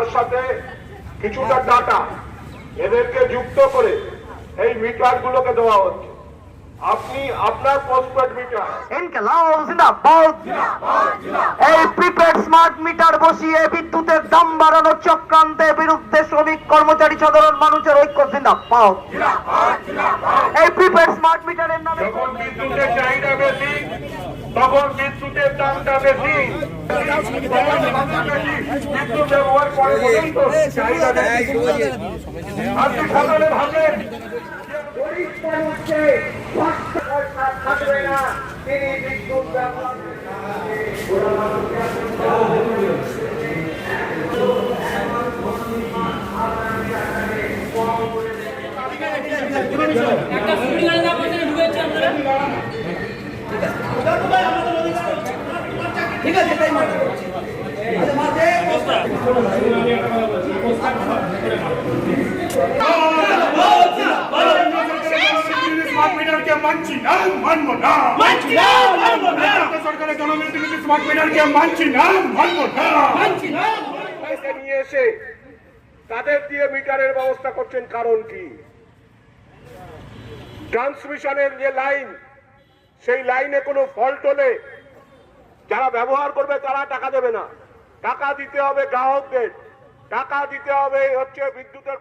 তার সাথে কিছুটা ডাটা এদেরকে যুক্ত করে এই মিটার গুলোকে দেওয়া হচ্ছে। আপনি আপনার পোস্টপেড মিটার। এই প্রিপেড স্মার্ট মিটার বসিয়ে বিদ্যুতের দাম বাড়ানোর চক্রান্তের বিরুদ্ধে শ্রমিক কর্মচারী সাধারণ মানুষের ঐক্য জিন্দাবাদ। এই প্রিপেড স্মার্ট মিটারের নামে যখন বিদ্যুতের চাহিদা বেশি তখন বিদ্যুতের দামটা বেশি। বিদ্যুৎ ব্যবহার করে পর্যন্ত চাহিদা বেশি। তিনি বিদ্যুৎ ব্যবহার একটা শুটিং এর নাম আছে ঢুকেছে আপনারা মানবো না। সরকারের জনবিরোধী স্মার্ট মিটারকে তাদের দিয়ে মিটারের ব্যবস্থা করছেন কারণ কি ট্রান্সমিশনের যে লাইন সেই লাইনে কোনো ফল্ট হলে যারা ব্যবহার করবে তারা টাকা দেবে না। টাকা দিতে হবে গ্রাহকদের। টাকা দিতে হবে হচ্ছে বিদ্যুতের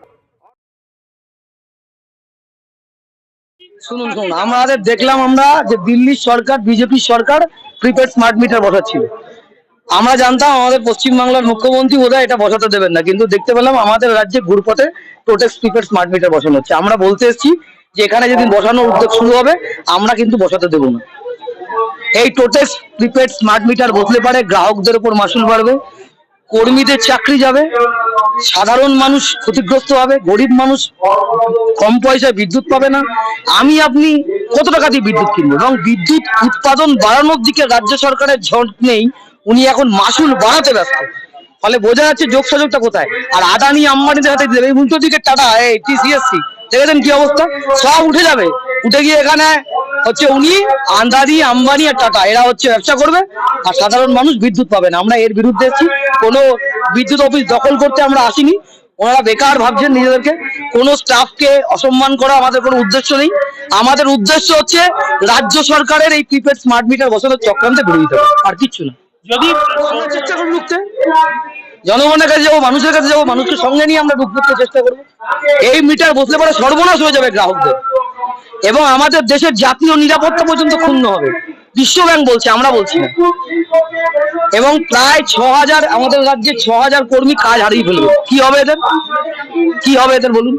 শুনুন শুনুন, আমাদের দেখলাম আমরা যে দিল্লির সরকার, বিজেপি সরকার প্রিপেড স্মার্ট মিটার বসাচ্ছিল। আমরা জানতাম আমাদের পশ্চিমবাংলার মুখ্যমন্ত্রী বোধহয় এটা বসাতে দেবেন না, কিন্তু দেখতে পেলাম আমাদের রাজ্যে ঘুরপথে টোটেক্স প্রিপেড স্মার্ট মিটার বসানো হচ্ছে। আমরা বলতে এসেছি যে এখানে যেদিন বসানোর উদ্যোগ শুরু হবে, আমরা কিন্তু বসাতে দেবো না। এই টোটেক্স প্রিপেড স্মার্ট মিটার বসলে পারে গ্রাহকদের উপর মাসুল বাড়বে, কর্মীদের চাকরি যাবে, সাধারণ মানুষ ক্ষতিগ্রস্ত হবে, গরিব মানুষ কম পয়সায় বিদ্যুৎ পাবে না। আমি, আপনি কত টাকা দিয়ে বিদ্যুৎ কিনবো? এবং বিদ্যুৎ উৎপাদন বাড়ানোর দিকে রাজ্য সরকারের ঝড় নেই, উনি এখন মাসুল বাড়াতে ব্যস্ত। ফলে বোঝা যাচ্ছে যোগ যোগসাযোগটা কোথায়। আর আদানি, আম্বানিদের হাতে এই উল্টো দিকে টাটা, এই টিসিএসসি দেখেছেন কি অবস্থা? সব উঠে যাবে। উঠে গিয়ে এখানে হচ্ছে উনি আন্দানি আম্বানি আর টাটা এরা হচ্ছে ব্যবসা করবে আর সাধারণ মানুষ বিদ্যুৎ পাবে না। আমরা এর বিরুদ্ধে এসেছি। কোনো বিদ্যুৎ অফিস দখল করতে আমরা আসিনি। ওনারা বেকার ভাবছেন নিজেদেরকে। কোনো স্টাফকে অসম্মান করা আমাদের কোনো উদ্দেশ্য নেই। আমাদের উদ্দেশ্য হচ্ছে রাজ্য সরকারের এই প্রিপেড স্মার্ট মিটার বসানোর চক্রান্তে বেরিয়ে হবে আর কিচ্ছু না। যদি চেষ্টা করি ঢুকতে। জনগণের কাছে যাব মানুষের কাছে যাব মানুষকে সঙ্গে নিয়ে আমরা ঢুকতে চেষ্টা করব। এই মিটার বসলে পরে সর্বনাশ হয়ে যাবে গ্রাহকদের। এবং আমাদের দেশের জাতীয় নিরাপত্তা পর্যন্ত ক্ষুণ্ণ হবে। বিশ্ব ব্যাংক বলছে, আমরা বলছি না। এবং প্রায় ছ হাজার আমাদের রাজ্যে ছ হাজার কর্মী কাজ হারিয়ে ফেলবে। কি হবে এদের? কি হবে এদের বলুন?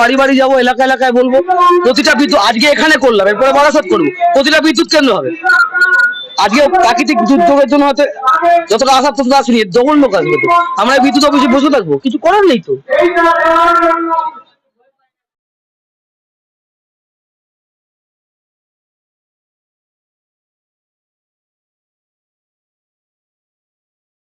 বাড়ি বাড়ি যাব, এলাকা এলাকায় বলব। প্রতিটা বিদ্যুৎ, আজকে এখানে করলাম, এরপরে বারাসাত করব। প্রতিটা বিদ্যুৎ কেন্দ্র হবে। আজকে প্রাকৃতিক দুর্যোগের জন্য হয়তো যতটা আসার ততটা আসেনি লোক আসবে আমরা বিদ্যুৎ অফিসে বসে থাকব, কিছু করার নেই তো।